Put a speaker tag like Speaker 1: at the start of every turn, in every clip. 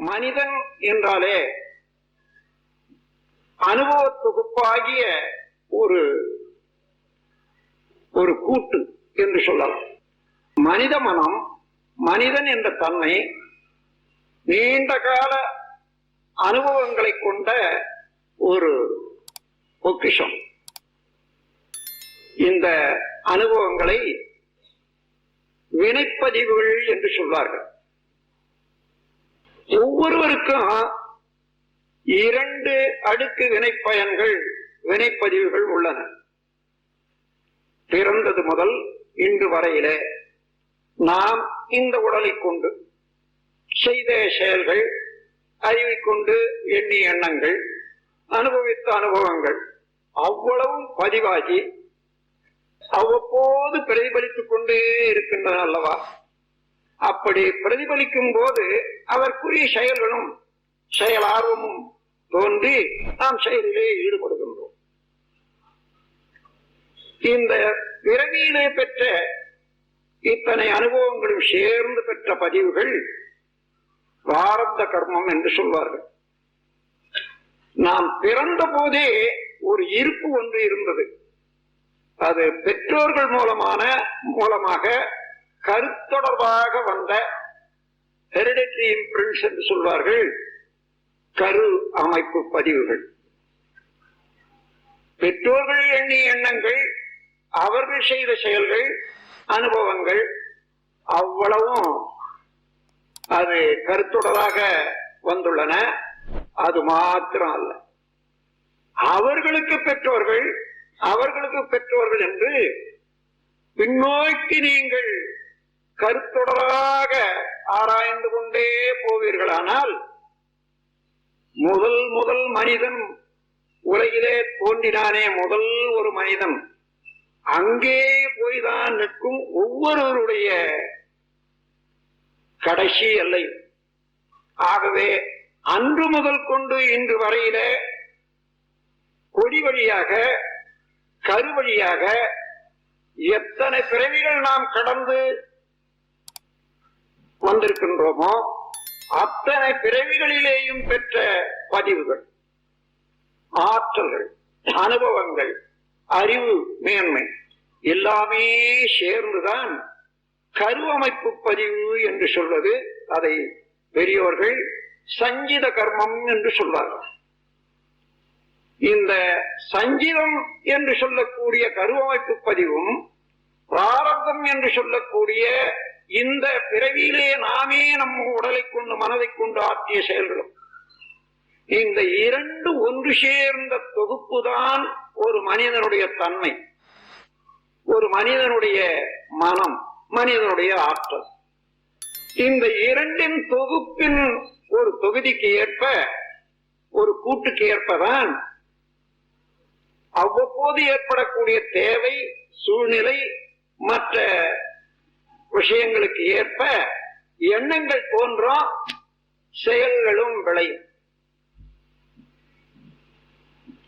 Speaker 1: மனிதன் என்றாலே அனுபவ தொகுப்பாகிய ஒரு ஒரு கூட்டு என்று சொல்லலாம். மனித மனம் மனிதன் என்ற தன்மை நீண்ட கால அனுபவங்களை கொண்ட ஒரு பொக்கிஷம். இந்த அனுபவங்களை வினைப்பதிவுகள் என்று சொல்வார்கள். ஒவ்வொருவருக்கும் இரண்டு அடுக்கு வினைப்பயன்கள் வினைப்பதிவுகள் உள்ளன. பிறந்தது முதல் இன்று வரையிலே நாம் இந்த உடலை கொண்டு செய்த செயல்கள் அறிவை கொண்டு எண்ணிய எண்ணங்கள் அனுபவித்த அனுபவங்கள் அவ்வளவும் பதிவாகி அவ்வப்போது பிரதிபலித்துக் கொண்டே இருக்கின்றன அல்லவா? அப்படி பிரதிபலிக்கும் போது அதற்குரிய செயல்களும் செயல் ஆர்வமும் தோன்றி நாம் செயலிலே ஈடுபடுகின்றோம். இந்த பிறவியிலே பெற்ற இத்தனை அனுபவங்களும் சேர்ந்து பெற்ற பதிவுகள் பிராரப்த கர்மம் என்று சொல்வார்கள். நாம் பிறந்த போதே ஒரு இருப்பு ஒன்று இருந்தது. அது பெற்றோர்கள் மூலமான மூலமாக கருத்தொடர்பாக வந்த ஹெரிடேட்டரி இம்பிரின்ஸ் என்று சொல்வார்கள். கரு அமைப்பு பதிவுகள். பெற்றோர்கள் எண்ணிய எண்ணங்கள் அவர்கள் செய்த செயல்கள் அனுபவங்கள் அவ்வளவும் அது கருத்துடராக வந்துள்ளன. அது மாத்திரம் அல்ல. அவர்களுக்கு பெற்றோர்கள் அவர்களுக்கு பெற்றோர்கள் என்று பின்னோக்கி நீங்கள் கருத்தொடராக ஆராய்ந்து கொண்டே போவீர்களானால் முதல் முதல் மனிதன் உலகிலே தோன்றினானே முதல் ஒரு மனிதன். அங்கே போய்தான் நிற்கும் ஒவ்வொருவருடைய கடைசி எல்லை. ஆகவே அன்று முதல் கொண்டு இன்று வரையில கொடி வழியாக கரு வழியாக எத்தனை பிறவிகள் நாம் கடந்து வந்திருக்கின்றோமோ அத்தனை பிறவிகளிலேயும் பெற்ற பதிவுகள் ஆற்றல்கள் அனுபவங்கள் அறிவு மேன்மை எல்லாமே சேர்ந்துதான் கருவமைப்பு பதிவு என்று சொல்வது அதை பெரியோர்கள் சஞ்சித கர்மம் என்று சொல்வார்கள். இந்த சஞ்சிதம் என்று சொல்லக்கூடிய கருவமைப்பு பதிவும் பிராரப்தம் என்று சொல்லக்கூடிய இந்த பிறவியிலே நாமே நம்ம உடலை கொண்டு மனதை கொண்டு ஆத்திய செயல்களும். இந்த இரண்டு ஒன்று சேர்ந்த தொகுப்பு தான் ஒரு மனிதனுடைய தன்மை ஒரு மனிதனுடைய மனம் மனிதனுடைய ஆற்றல். இந்த இரண்டின் தொகுப்பின் ஒரு தொகுதிக்கு ஏற்ப ஒரு கூட்டுக்கு ஏற்பதான் அவ்வப்போது ஏற்படக்கூடிய தேவை சூழ்நிலை மற்ற விஷயங்களுக்கு ஏற்ப எண்ணங்கள் தோன்றும் செயல்களும் விளையும்.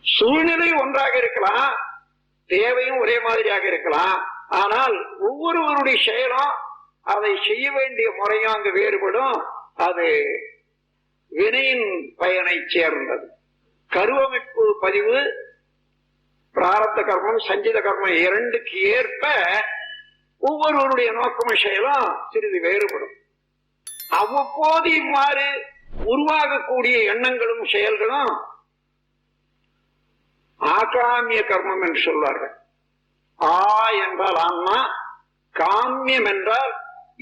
Speaker 1: சூழ்நிலை ஒன்றாக இருக்கலாம் தேவையும் ஒரே மாதிரியாக இருக்கலாம். ஆனால் ஒவ்வொருவருடைய செயலும் அதை செய்ய வேண்டிய முறையும் அங்கு வேறுபடும். அது வினையின் பயனை சேர்ந்தது. கருவமைப்பு பதிவு பிராரத்த கர்மம் சஞ்சித கர்மம் இரண்டுக்கு ஏற்ப ஒவ்வொருவருடைய நோக்கமும் செயலும் சிறிது வேறுபடும். அவ்வப்போது இவ்வாறு உருவாகக்கூடிய எண்ணங்களும் செயல்களும் ஆகாமிய கர்மம் என்று சொல்வார்கள். ஆ என்றால் ஆன்மா காமியம் என்றால்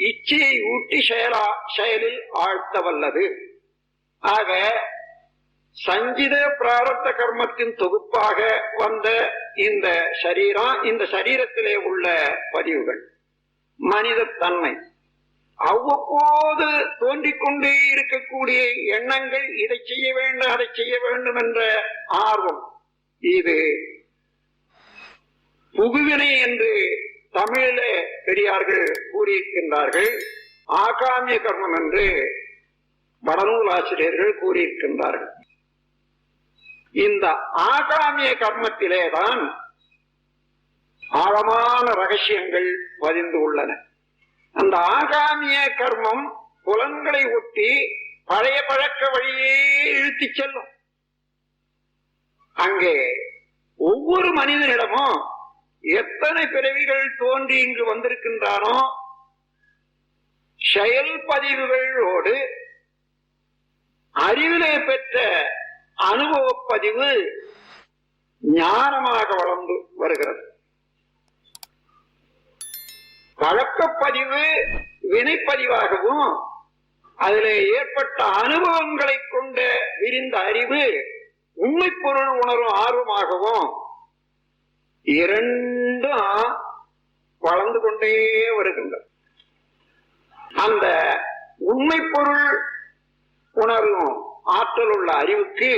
Speaker 1: இச்சையை ஊட்டி செயலா செயலில் ஆழ்த்த வல்லது ஆக சஞ்சித பிராரத்த கர்மத்தின் தொகுப்பாக வந்த இந்த சரீரம் இந்த சரீரத்திலே உள்ள பதிவுகள். மனித தன்மை அவ்வப்போது தோன்றிக் கொண்டே இருக்கக்கூடிய எண்ணங்கள் இதை செய்ய வேண்டும் அதை செய்ய வேண்டும் என்ற ஆர்வம். இது புகுவினை என்று தமிழிலே பெரியார்கள் கூறியிருக்கின்றார்கள். ஆகாமிய கர்மம் என்று வடநூல் ஆசிரியர்கள் கூறியிருக்கின்றார்கள். இந்த ஆகாமிய கர்மத்திலே தான் ஆழமான ரகசியங்கள் பதிந்து உள்ளன. அந்த ஆகாமிய கர்மம் புலன்களை ஒட்டி பழைய பழக்க வழியே இழுத்தி செல்லும். அங்கே ஒவ்வொரு மனிதனிடமும் எத்தனை பிறவிகள் தோன்றி இங்கு வந்திருக்கின்றானோ செயல் பதிவுகளோடு அறிவிலே பெற்ற அனுபவ பதிவு ஞானமாக வளர்ந்து வருகிறது. பழக்கப்பதிவு வினைப்பதிவாகவும் அதில் ஏற்பட்ட அனுபவங்களை கொண்ட விரிந்த அறிவு உண்மை பொருள் உணரும் ஆர்வமாகவும் இரண்டும் வளர்ந்து கொண்டே வருகின்றது அந்த உண்மை பொருள் உணரும் ஆற்றல் உள்ள அறிவுக்கு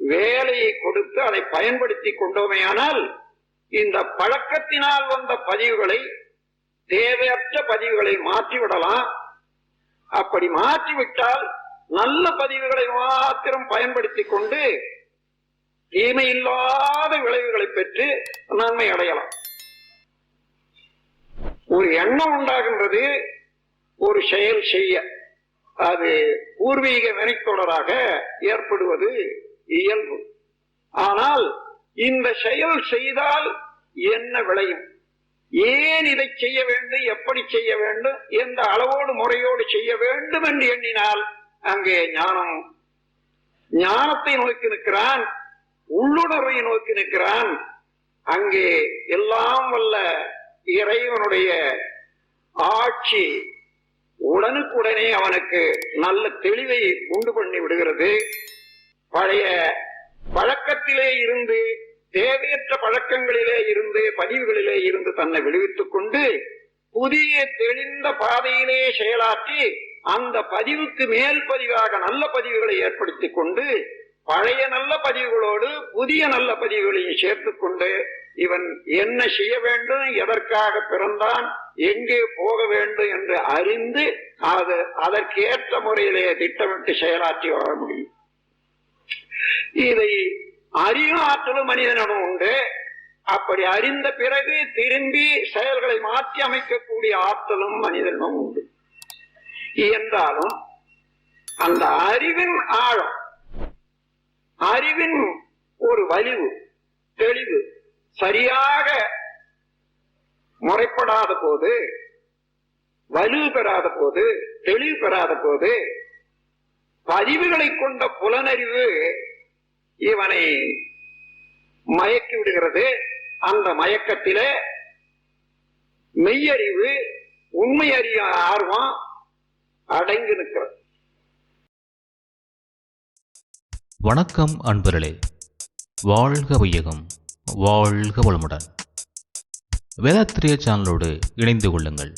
Speaker 1: வேலையை கொடுத்து அதை பயன்படுத்தி கொண்டோமேயானால் இந்த பழக்கத்தினால் வந்த பதிவுகளை தேவையற்ற பதிவுகளை மாற்றி விடலாம் அப்படி மாற்றிவிட்டால் நல்ல பதிவுகளை மாத்திரம் பயன்படுத்திக் கொண்டு தீமை இல்லாத விளைவுகளை பெற்று நன்மை அடையலாம். ஒரு எண்ணம் உண்டாகின்றது ஒரு செயல் செய்ய. அது பூர்வீக வினைத்தொடராக ஏற்படுவது இயல்பு. ஆனால் இந்த செயல் செய்தால் என்ன விளையும்? ஏன் இதை செய்ய வேண்டும் எப்படி செய்ய வேண்டும் எந்த அளவோடு முறையோடு செய்ய வேண்டும் என்று எண்ணினால் அங்கே ஞானம் ஞானத்தை நோக்கி நிற்கிறான் உள்ளுணர்வை நோக்கி நிற்கிறான். அங்கே எல்லாம் வல்ல இறைவனுடைய ஆட்சி உடனுக்குடனே அவனுக்கு நல்ல தெளிவை உண்டு பண்ணி விடுகிறது. பழைய பழக்கத்திலே இருந்து தேவையற்ற பழக்கங்களிலே இருந்து பதிவுகளிலே இருந்து தன்னை விடுவித்துக் கொண்டு புதிய தெளிந்த பாதையிலே செயலாற்றி அந்த பதிவுக்கு மேல் பதிவாக நல்ல பதிவுகளை ஏற்படுத்திக் கொண்டு பழைய நல்ல பதிவுகளோடு புதிய நல்ல பதிவுகளையும் சேர்த்துக்கொண்டு இவன் என்ன செய்ய வேண்டும் எதற்காக பிறந்தான் எங்கே போக வேண்டும் என்று அறிந்து அது அதற்கேற்ற முறையிலே திட்டமிட்டு செயலாற்றி வர முடியும். இதை அறியும் ஆற்றலும் மனிதனிடம் உண்டு. அப்படி அறிந்த பிறகு திரும்பி செயல்களை மாற்றி அமைக்கக்கூடிய ஆற்றலும் மனிதனிடம் உண்டு. என்றாலும் அந்த அறிவின் ஆழம் அறிவின் ஒரு வலிவு தெளிவு சரியாக முறைப்படாத போது வலிவு பெறாத போது தெளிவு பெறாத போது பதிவுகளை கொண்ட புலனறிவு இவனை மயக்கி விடுகிறது. அந்த மயக்கத்திலே மெய்யறிவு உண்மை அறிய ஆர்வம் அடங்கி நிற்கிறது.
Speaker 2: வணக்கம் அன்பர்களே. வாழ்க வையகம் வாழ்க வளமுடன். வேதாத்திரிய சேனலோடு இணைந்து கொள்ளுங்கள்.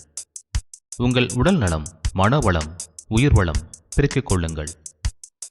Speaker 2: உங்கள் உடல் நலம் மனவளம் உயிர் வளம் பெருக்கிக் கொள்ளுங்கள்.